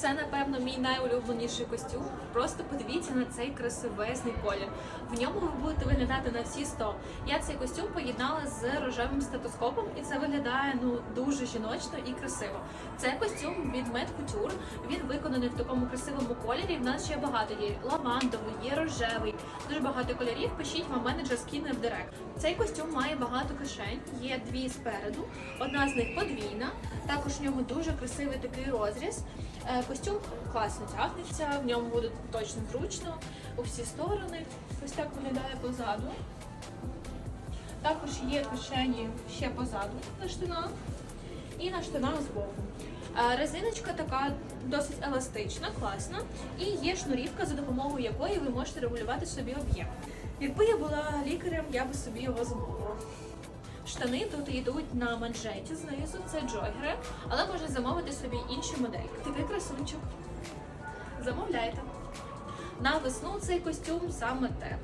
Це, напевно, мій найулюбленіший костюм. Просто подивіться на цей красивезний колір. В ньому ви будете виглядати на всі 100. Я цей костюм поєднала з рожевим стетоскопом, і це виглядає ну дуже жіночно і красиво. Це костюм від Med Couture. Він виконаний в такому красивому кольорі. В нас ще багато є лавандовий, є рожевий, дуже багато кольорів. Пишіть вам менеджер скине в директ. Цей костюм має багато кишень. Є дві спереду, одна з них подвійна. Також в ньому дуже красивий такий розріз. Костюм класно тягнеться, в ньому буде точно зручно у всі сторони. Ось так виглядає позаду. Також є кишені ще позаду на штанах і на штанах збоку. Е, Резиночка така досить еластична, класна, і є шнурівка, за допомогою якої ви можете регулювати собі об'єм. Якби я була лікарем, я би собі його замовила. Штани тут йдуть на манжеті знизу, це джогери, але можна замовити собі інші модельки. Такий красунчик. Замовляйте. На весну цей костюм саме те.